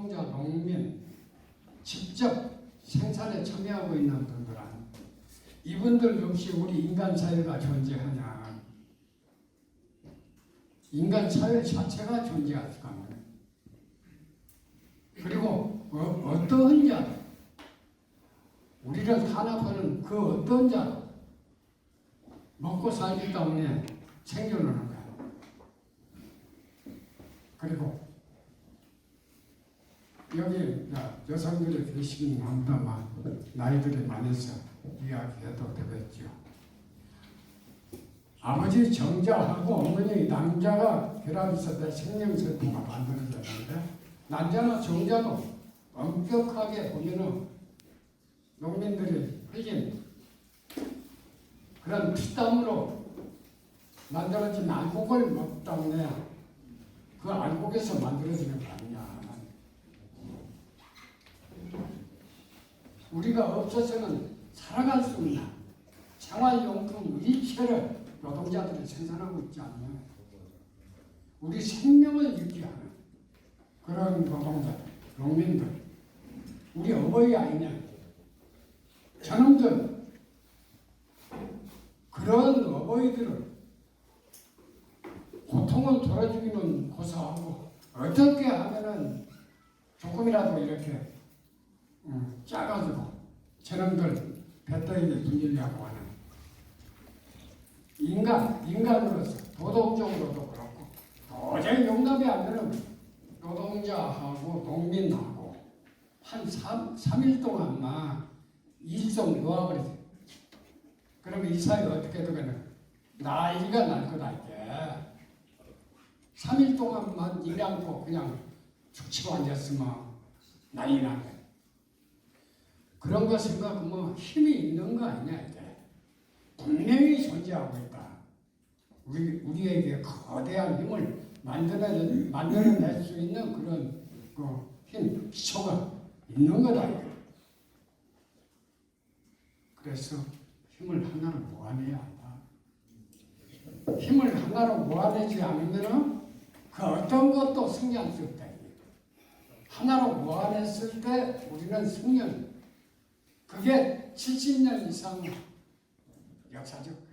노동자, 농민 직접 생산에 참여하고 있는 분들은 이분들 없이 우리 인간 사회가 존재하냐? 인간 사회 자체가 존재할 수가. 그리고 어, 어떠한 자, 우리를 탄압하는 그 어떤 자, 먹고 살기 때문에 챙겨놓는 거야. 그리고 여기 야, 여성들이 계시긴 합니다만 나이들이 많아서 이야기해도 되겠죠. 아버지 정자하고 어머니 남자가 내 생명세포가 만들어졌는데 남자나 정자도 엄격하게 보면은 농민들이 흘린 그런 피땀으로 만들어진 알곡을 먹기 때문에 그 알곡에서 만들어지는 거아니냐. 우리가 없어서는 살아갈 수 없는 생활용품 일체를 노동자들이 생산하고 있지 않냐. 우리 생명을 유지하는 그런 노동자, 농민들, 우리 어버이 아니냐. 저놈들, 그런 어버이들을 고통을 덜어주기는 고사하고 어떻게 하면은 조금이라도 이렇게 음, 짜가지고 저놈들 배터리를 분리하고 하는 인간, 인간으로서 도덕적으로도 그렇고 도저히 용납이 안 되는 노동자하고 농민하고 한 3, 삼일 동안만 일성 놓아버리지 그러면 이 사회 어떻게 되겠는 난리가 날 거다 이게. 3일 동안만 일 않고 그냥 죽치고 앉았으면 난리 나네 그런 거 생각하면 힘이 있는 거 아니냐 이게 분명히 존재하고 있다. 우리 우리에게 거대한 힘을 만들어낼 만들어낼 수 있는 그런 그 힘, 기초가 있는 거다. 그래서 힘을 하나로 모아내야 한다. 힘을 하나로 모아내지 않으면은 그 어떤 것도 승리할 수 없다. 하나로 모아냈을 때 우리는 승리를 그게 70년 이상 역사적